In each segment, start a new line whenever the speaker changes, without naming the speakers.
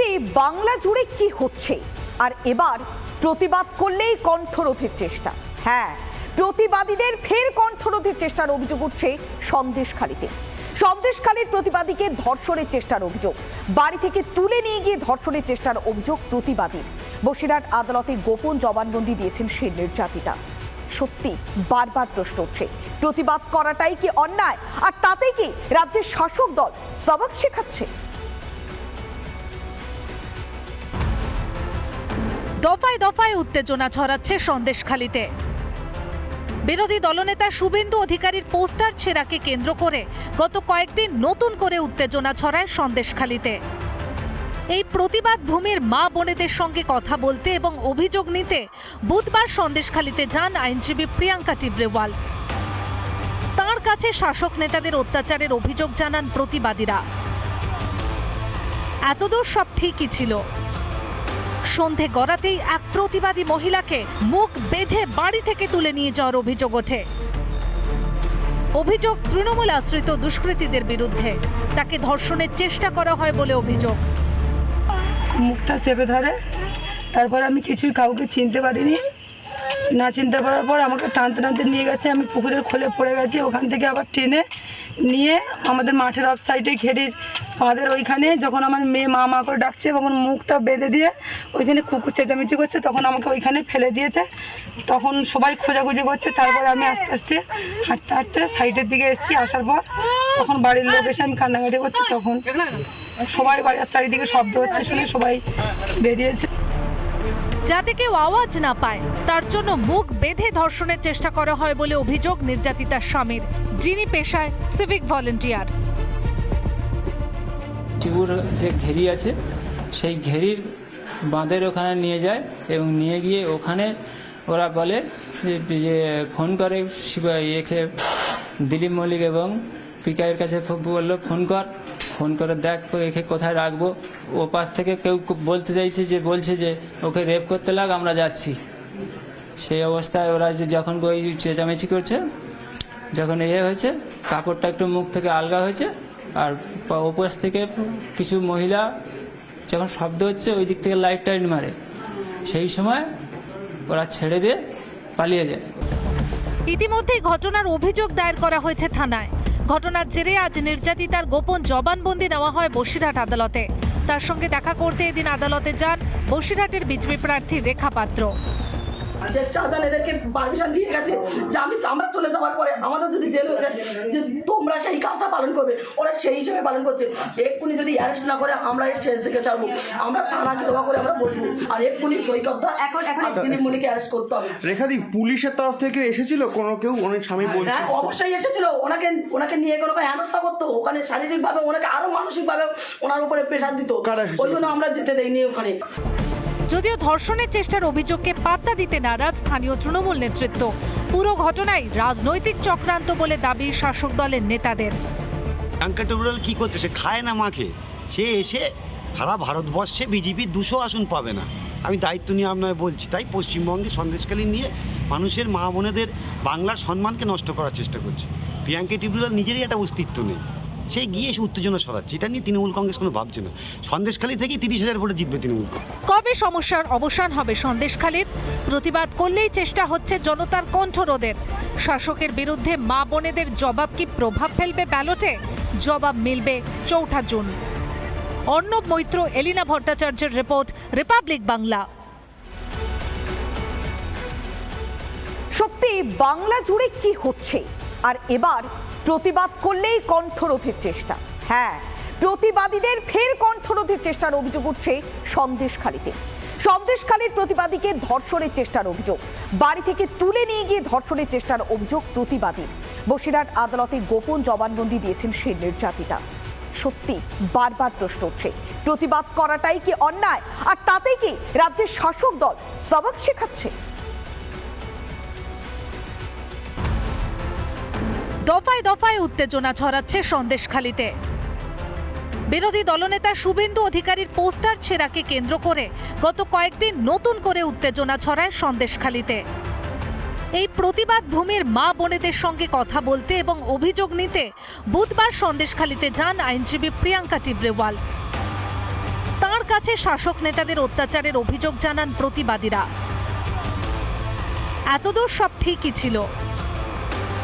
সত্যি বাংলা জুড়ে কি হচ্ছে? আর এবার প্রতিবাদ করলেই কণ্ঠরোধের চেষ্টা। হ্যাঁ প্রতিবাদীদের ফের কণ্ঠরোধের চেষ্টার অভিযোগ উঠছে সন্দেশখালীতে। সন্দেশখালীর প্রতিবাদীকে ধর্ষণের চেষ্টার অভিযোগ। বাড়ি থেকে তুলে নিয়ে গিয়ে ধর্ষণের চেষ্টার অভিযোগ প্রতিবাদী বসিরহাট আদালতে গোপন জবানবন্দি দিয়েছেন সেই নির্যাতিতা সত্যি, বারবার প্রশ্ন উঠছে, প্রতিবাদ করাটাই কি অন্যায়? আর তাতে কি রাজ্যের শাসক দল সবক শেখাচ্ছে?
দফায় দফায় উত্তেজনা ছড়াচ্ছে সন্দেশখালিতে। বিরোধী দলনেতা শুভেন্দু অধিকারীর পোস্টার ছেঁড়াকে কেন্দ্র করে গত কয়েকদিন নতুন করে উত্তেজনা ছড়ায় সন্দেশখালিতে। এই প্রতিবাদ ভূমির মা বোনেদের সঙ্গে কথা বলতে এবং অভিযোগ নিতে বুধবার সন্দেশখালিতে যান আইনজীবী প্রিয়াঙ্কা টিব্রেওয়াল। তার কাছে শাসক নেতাদের অত্যাচারের অভিযোগ জানান প্রতিবাদীরা। এতদূর সব ঠিকই ছিল। সন্ধে গড়াতেই এক প্রতিবাদী মহিলাকে মুখ বেঁধে বাড়ি থেকে তুলে নিয়ে যাওয়ার অভিযোগ ওঠে। অভিযোগ তৃণমূল আশ্রিত দুষ্কৃতীদের বিরুদ্ধে। তাকে ধর্ষণের চেষ্টা করা হয় বলে অভিযোগ।
মুখটা চেপে ধরে। তারপর আমি কিছুই কাউকে চিনতে পারিনি। না চিনতে পারার পর আমাকে টানতে টানতে নিয়ে গেছে। আমি পুকুরের খোলে পড়ে গেছি। ওখান থেকে আবার টেনে নিয়ে আমাদের মাঠের অফ সাইডে ঘেরির আমাদের ওইখানে যখন আমার মেয়ে মা মা করে ডাকছে তখন মুখটা বেঁধে দিয়ে ওইখানে কুকুর চেঁচামেচি করছে, তখন আমাকে ওইখানে ফেলে দিয়েছে। তখন সবাই খোঁজাখুঁজি করছে, তারপরে আমি আস্তে আস্তে হাঁটতে হাঁটতে সাইডের দিকে এসেছি, আসার পর তখন বাড়ির লোক এসে আমি কান্নাকাটি করছি তখন। সবাই বাড়ির চারিদিকে শব্দ হচ্ছে শুনে সবাই বেরিয়েছে।
যাতে কেউ আওয়াজ না পায়, তার জন্য মুখ বেঁধে ধর্ষণের চেষ্টা করা হয় বলে অভিযোগ নির্যাতিতার স্বামীর, যিনি পেশায় সিভিক ভলেন্টিয়ার
শিবুর যে ঘেরি আছে, সেই ঘেরির বাঁধের ওখানে নিয়ে যায় এবং নিয়ে গিয়ে ওখানে ওরা বলে যে- ফোন করে ইয়েকে দিলীপ মল্লিক এবং পিকাইয়ের কাছে বলল, ফোন কর, ফোন করে দেখ, একে কোথায় রাখব? ও পাশ থেকে কেউ বলতে চাইছে যে, বলছে যে, ওকে রেপ করতে লাগ, আমরা যাচ্ছি। সেই অবস্থায় ওরা যে, যখন ওই চেঁচামেচি করছে, যখন ইয়ে হয়েছে, কাপড়টা একটু মুখ থেকে আলগা হয়েছে আর ওপাশ থেকে কিছু মহিলা যখন শব্দ হচ্ছে, ওই দিক থেকে লাইট টাইট মারে। সেই সময় ওরা ছেড়ে দিয়ে পালিয়ে যায়।
ইতিমধ্যেই ঘটনার অভিযোগ দায়ের করা হয়েছে থানায়। ঘটনার জেরে আজ নির্যাতিতার গোপন জবানবন্দি নেওয়া হয় বসিরহাট আদালতে। তার সঙ্গে দেখা করতে এদিন আদালতে যান বসিরহাটের বিজেপি প্রার্থী রেখা পাত্র।
শেখ শাহজাহান এদেরকে পারমিশন দিয়ে গেছে যে আমি আমরা চলে যাওয়ার পরে আমাদের যদি জেল হয়ে যায় যে তোমরা সেই কাজটা পালন করবে ওরা সেই হিসেবে পালন করছে। এক্ষুনি যদি অ্যারেস্ট না করে আমরা এর শেষ দিকে ছাড়বো। আমরা থানাকে করে আমরা বসবো। আর এক্ষুনি সৈকত দাস আর দিলীপ মনিকে অ্যারেস্ট করতে হবে।
রেখাদি পুলিশের তরফ থেকে এসেছিল কোনো কেউ? অনেক স্বামী বলছে।
হ্যাঁ অবশ্যই এসেছিল। ওনাকে ওনাকে নিয়ে কোনো হেনস্থা করতো। ওখানে শারীরিকভাবে ওনাকে আরও মানসিকভাবে ওনার উপরে প্রেশার দিত। ওই জন্য আমরা যেতে দেইনি ওখানে।
যদিও ধর্ষণের চেষ্টার অভিযোগকে পাত্তা দিতে নারাজ স্থানীয় তৃণমূল নেতৃত্ব। পুরো ঘটনাই রাজনৈতিক চক্রান্ত বলে দাবি শাসক দলের নেতাদের।
প্রিয়াঙ্কা টেবুরাল কী করতে? সে খায় না মাকে। সে এসে সারা ভারতবর্ষে বিজেপি দুশো আসন পাবে না। আমি দায়িত্ব নিয়ে আপনার বলছি, তাই পশ্চিমবঙ্গে সন্দেশকালী নিয়ে মানুষের মা বোনেদের বাংলার সম্মানকে নষ্ট করার চেষ্টা করছে। প্রিয়াঙ্কা টিবুলাল নিজেরই একটা অস্তিত্ব নেই। সে গিয়ে এসে উত্তেজনা সরাচ্ছে এটা নিয়ে তৃণমূল কংগ্রেস কোনো ভাবছে না। সন্দেশখালী থেকেই তিরিশ হাজার ভোটে জিতবে তৃণমূল
কবে সমস্যার অবসান হবে সন্দেশখালীর? প্রতিবাদ করলেই চেষ্টা হচ্ছে জনতার কণ্ঠরোধের। শাসকের বিরুদ্ধে মা বোনেদের জবাব কি প্রভাব ফেলবে ব্যালটে? জবাব মিলবে চৌঠা জুন। অর্ণব মৈত্র এলিনা ভট্টাচার্যের রিপোর্ট রিপাবলিক বাংলা।
সত্যি বাংলা জুড়ে কি হচ্ছে? আর এবার প্রতিবাদ করলেই কণ্ঠরোধের চেষ্টা। হ্যাঁ প্রতিবাদীদের ফের কণ্ঠরোধের চেষ্টার অভিযোগ উঠছে সন্দেশখালীতে। সন্দেশখালীর প্রতিবাদীকে ধর্ষণের চেষ্টার অভিযোগ। বাড়ি থেকে তুলে নিয়ে গিয়ে ধর্ষণের চেষ্টার অভিযোগ প্রতিবাদী। বসিরহাট আদালতে গোপন জবানবন্দি দিয়েছেন সেই নির্যাতিতা। সত্যি, বারবার প্রশ্ন উঠছে, প্রতিবাদ করাটাই কি অন্যায়? আর তাতেই কি রাজ্যের শাসক দল সবক শেখাচ্ছে?
দফায় দফায় উত্তেজনা ছড়াচ্ছে সন্দেশখালীতে। বিরোধী দলনেতা শুভেন্দু অধিকারীর পোস্টার ছেঁড়াকে কেন্দ্র করে গত কয়েকদিন নতুন করে উত্তেজনা ছড়ায় সন্দেশখালীতে। এই প্রতিবাদ ভূমির মা বোনেদের সঙ্গে কথা বলতে এবং অভিযোগ নিতে বুধবার সন্দেশখালীতে যান আইনজীবী প্রিয়াঙ্কা টিব্রেওয়াল। তার কাছে শাসক নেতাদের অত্যাচারের অভিযোগ জানান প্রতিবাদীরা। এতদূর সব ঠিকই ছিল।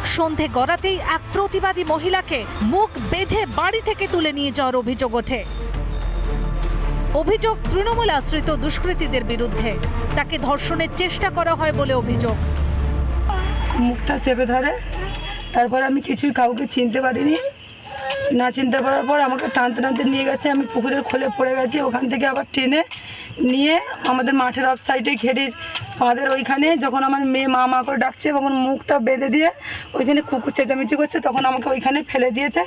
সন্ধে গড়াতেই এক প্রতিবাদী মহিলাকে মুখ বেঁধে বাড়ি থেকে তুলে নিয়ে যাওয়ার অভিযোগ ওঠে। অভিযোগ তৃণমূল আশ্রিত দুষ্কৃতীদের বিরুদ্ধে। তাকে ধর্ষণের চেষ্টা করা হয় বলে অভিযোগ।
মুখটা চেপে ধরে। তারপর আমি কিছুই কাউকে চিনতে পারিনি। না চিনতে পারার পর আমাকে টানতে টানতে নিয়ে গেছে। আমি পুকুরের খোলে পড়ে গেছি। ওখান থেকে আবার টেনে নিয়ে আমাদের মাঠের অফ সাইডে ঘেরির আমাদের ওইখানে, যখন আমার মেয়ে মা মা করে ডাকছে, তখন মুখটা বেঁধে দিয়ে ওইখানে কুকুর চেঁচামেচি করছে, তখন আমাকে ওইখানে ফেলে দিয়েছে।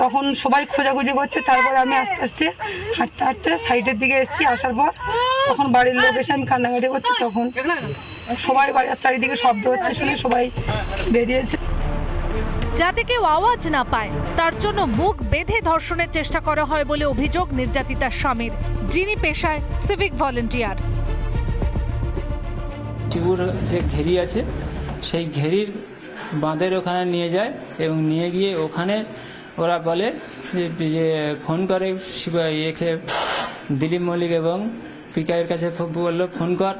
তখন সবাই খোঁজাখুঁজি করছে, তারপরে আমি আস্তে আস্তে হাঁটতে হাঁটতে সাইডের দিকে এসেছি, আসার পর তখন বাড়ির লোক এসে আমি কান্নাকাটি করছি, তখন সবাই বাড়ির চারিদিকে শব্দ হচ্ছে শুনে সবাই বেরিয়েছে।
যাতে কেউ আওয়াজ না পায়, তার জন্য মুখ বেঁধে ধর্ষণের চেষ্টা করা হয় বলে অভিযোগ নির্যাতিতার স্বামীর, যিনি পেশায় সিভিক ভলেন্টিয়ার
শিবুর যে ঘেরি আছে, সেই ঘেরির বাঁধের ওখানে নিয়ে যায় এবং নিয়ে গিয়ে ওখানে ওরা বলে যে- ফোন করে ইয়েকে দিলীপ মল্লিক এবং পিকাইয়ের কাছে বলল, ফোন কর,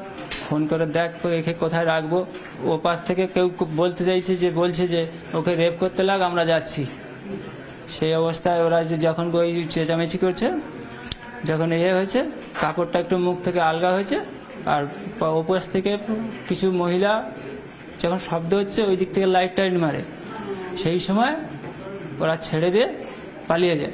ফোন করে দেখ একে কোথায় রাখব। ও পাশ থেকে কেউ বলতে চাইছে যে, বলছে যে, ওকে রেপ করতে লাগ, আমরা যাচ্ছি। সেই অবস্থায় ওরা যে, যখন ওই চেঁচামেচি করছে, যখন ইয়ে হয়েছে, কাপড়টা একটু মুখ থেকে আলগা হয়েছে আর ওপাশ থেকে কিছু মহিলা যখন শব্দ হচ্ছে, ওই দিক থেকে লাইট টাইট মারে। সেই সময় ওরা ছেড়ে দিয়ে পালিয়ে যায়।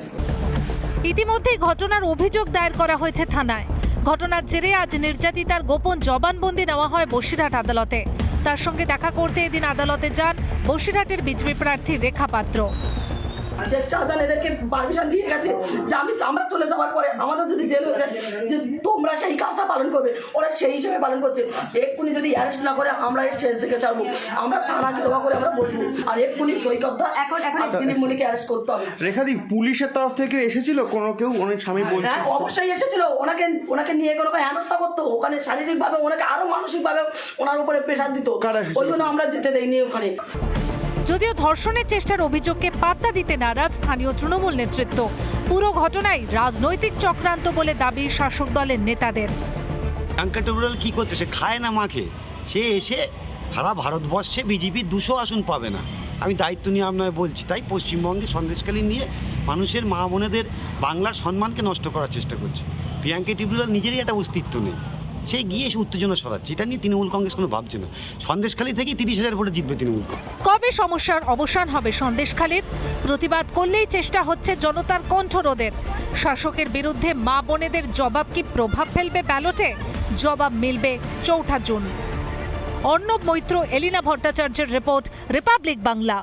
ইতিমধ্যেই ঘটনার অভিযোগ দায়ের করা হয়েছে থানায়। ঘটনার জেরে আজ নির্যাতিতার গোপন জবানবন্দি নেওয়া হয় বসিরহাট আদালতে। তার সঙ্গে দেখা করতে এদিন আদালতে যান বসিরহাটের বিজেপি প্রার্থী রেখা পাত্র।
শেখ শাহজাহান এদেরকে পারমিশন দিয়ে গেছে যে আমি আমরা চলে যাওয়ার পরে আমাদের যদি জেল হয়ে যায় যে তোমরা সেই কাজটা পালন করবে ওরা সেই হিসেবে পালন করছে। এক্ষুনি যদি অ্যারেস্ট না করে আমরা এর শেষ দিকে ছাড়বো। আমরা থানাকে দোয়া করে আমরা বসবো। আর এক্ষুনি সৈকত দাস এখন এখন দিলীপ অ্যারেস্ট করতে হবে।
রেখাদি পুলিশের তরফ থেকে এসেছিল কোনো কেউ? অনেক স্বামী বলছে।
হ্যাঁ অবশ্যই এসেছিল। ওনাকে ওনাকে নিয়ে কোনো হেনস্থা করতো। ওখানে শারীরিকভাবে ওনাকে আরও মানসিকভাবে ওনার উপরে প্রেশার দিত। ওই জন্য আমরা যেতে দেইনি ওখানে।
যদিও ধর্ষণের চেষ্টার অভিযোগকে পাত্তা দিতে নারাজ স্থানীয় তৃণমূল নেতৃত্ব। পুরো ঘটনাই রাজনৈতিক চক্রান্ত বলে দাবি শাসক দলের নেতাদের।
প্রিয়াঙ্কা টোবরাল কী করতে? সে খায় না মাকে। সে এসে সারা ভারতবর্ষে বিজেপির দুশো আসন পাবে না। আমি দায়িত্ব নিয়ে আপনাকে বলছি, তাই পশ্চিমবঙ্গে সন্দেশকালী নিয়ে মানুষের মা বোনেদের বাংলার সম্মানকে নষ্ট করার চেষ্টা করছে। প্রিয়াঙ্কা টিবরুলাল নিজেরই একটা অস্তিত্ব নেই। সে গিয়ে সে উত্তেজনা সরাচ্ছে এটা নিয়ে তৃণমূল কংগ্রেস কোনো ভাবছে না। সন্দেশখালী থেকেই তিরিশ হাজার ভোটে জিতবে তৃণমূল কংগ্রেস।
সমস্যার অবসান হবে সন্দেশখালীর। প্রতিবাদ করলেই চেষ্টা হচ্ছে জনতার কণ্ঠরোধের। শাসকের বিরুদ্ধে মা বোনেদের জবাব কি প্রভাব ফেলবে ব্যালটে? জবাব মিলবে চৌঠা জুন। অর্ণব মৈত্র, এলিনা ভট্টাচার্যের রিপোর্ট, রিপাবলিক বাংলা।